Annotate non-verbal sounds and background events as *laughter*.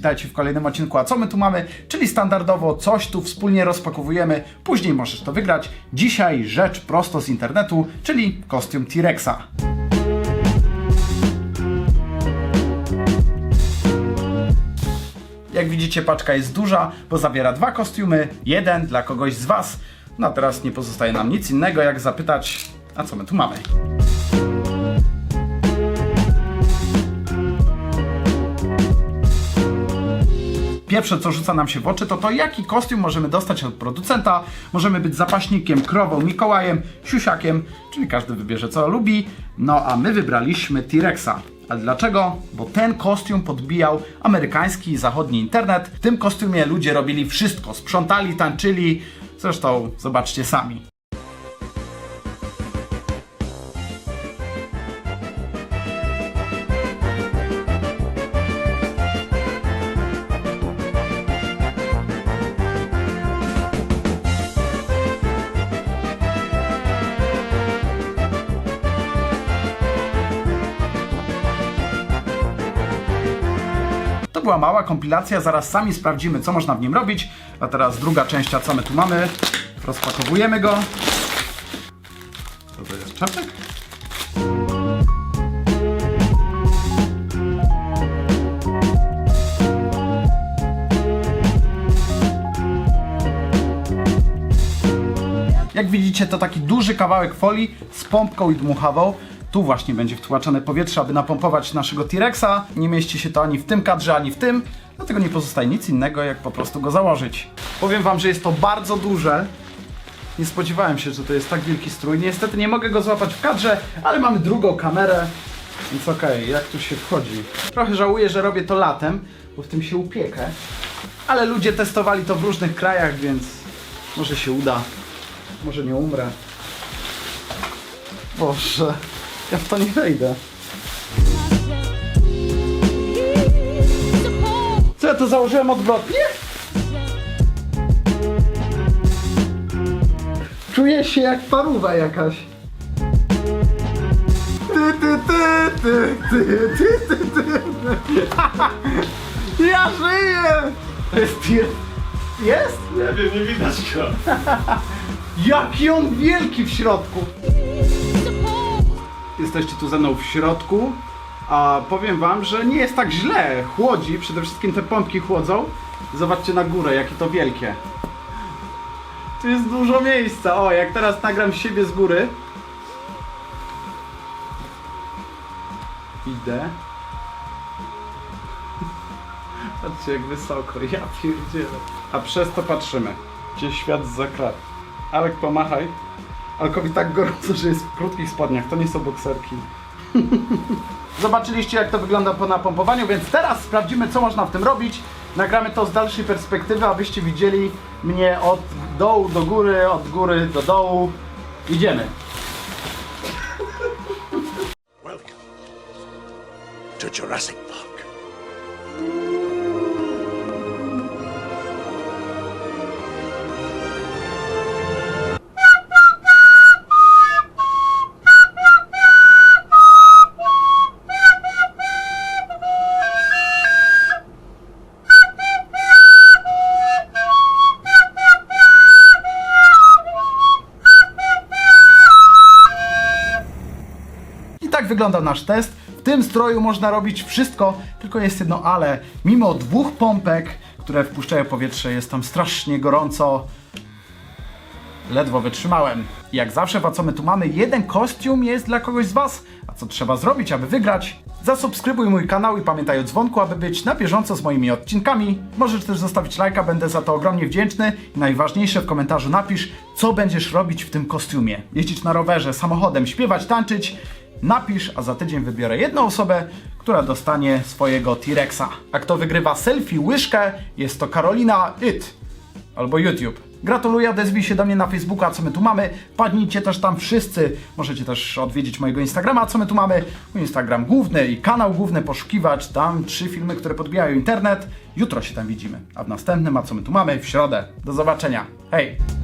witajcie w kolejnym odcinku. A co my tu mamy? Czyli standardowo coś tu wspólnie rozpakowujemy, później możesz to wygrać. Dzisiaj rzecz prosto z internetu, czyli kostium T-Rexa. Jak widzicie, paczka jest duża, bo zawiera dwa kostiumy, jeden dla kogoś z Was. No teraz nie pozostaje nam nic innego, jak zapytać, a co my tu mamy? Pierwsze, co rzuca nam się w oczy, to to, jaki kostium możemy dostać od producenta. Możemy być zapaśnikiem, krową, Mikołajem, siusiakiem, czyli każdy wybierze, co lubi. No a my wybraliśmy T-Rexa. Ale dlaczego? Bo ten kostium podbijał amerykański i zachodni internet. W tym kostiumie ludzie robili wszystko. Sprzątali, tańczyli. Zresztą zobaczcie sami. Była mała kompilacja, zaraz sami sprawdzimy, co można w nim robić. A teraz druga część, a co my tu mamy? Rozpakowujemy go. Co to jest? Czapek? Jak widzicie, to taki duży kawałek folii z pompką i dmuchawą. Tu właśnie będzie wtłaczane powietrze, aby napompować naszego T-Rexa. Nie mieści się to ani w tym kadrze, ani w tym. Dlatego nie pozostaje nic innego, jak po prostu go założyć. Powiem wam, że jest to bardzo duże. Nie spodziewałem się, że to jest tak wielki strój. Niestety nie mogę go złapać w kadrze, ale mamy drugą kamerę. Więc okej, jak tu się wchodzi? Trochę żałuję, że robię to latem, bo w tym się upiekę. Ale ludzie testowali to w różnych krajach, więc może się uda. Może nie umrę. Boże, ja w to nie wejdę. Co ja to założyłem odwrotnie? Czuję się jak paruwa jakaś. Ty, ty, ty, ty, ty, ty, ty, ty. *laughs* Ja żyję! Jest tir... Jest? Nie wiem, nie widać go. *laughs* Jaki on wielki w środku! Jesteście tu ze mną w środku, a powiem wam, że nie jest tak źle. Chłodzi, przede wszystkim te pompki chłodzą. Zobaczcie na górę, jakie to wielkie. Tu jest dużo miejsca. O, jak teraz nagram siebie z góry. Idę. *laughs* Patrzcie jak wysoko, ja pierdzielę. A przez to patrzymy. Gdzie świat za krat. Alek pomachaj. Alkowi tak gorąco, że jest w krótkich spodniach. To nie są bokserki. *laughs* Zobaczyliście jak to wygląda po napompowaniu, więc teraz sprawdzimy co można w tym robić. Nagramy to z dalszej perspektywy, abyście widzieli mnie od dołu do góry, od góry do dołu. Idziemy. Welcome to Jurassic Park. Tak wygląda nasz test. W tym stroju można robić wszystko, tylko jest jedno ale. Mimo dwóch pompek, które wpuszczają powietrze, jest tam strasznie gorąco. Ledwo wytrzymałem. Jak zawsze, co my tu mamy? Jeden kostium jest dla kogoś z Was. A co trzeba zrobić, aby wygrać? Zasubskrybuj mój kanał i pamiętaj o dzwonku, aby być na bieżąco z moimi odcinkami. Możesz też zostawić lajka, będę za to ogromnie wdzięczny. Najważniejsze w komentarzu napisz, co będziesz robić w tym kostiumie. Jeździć na rowerze, samochodem, śpiewać, tańczyć. Napisz, a za tydzień wybiorę jedną osobę, która dostanie swojego T-Rexa. A kto wygrywa selfie łyżkę, jest to Karolina It albo YouTube. Gratuluję, odezwij się do mnie na Facebooku, a co my tu mamy? Padnijcie też tam wszyscy. Możecie też odwiedzić mojego Instagrama, a co my tu mamy? Mój Instagram główny i kanał główny, poszukiwacz. Tam trzy filmy, które podbijają internet. Jutro się tam widzimy. A w następnym, a co my tu mamy? W środę. Do zobaczenia. Hej!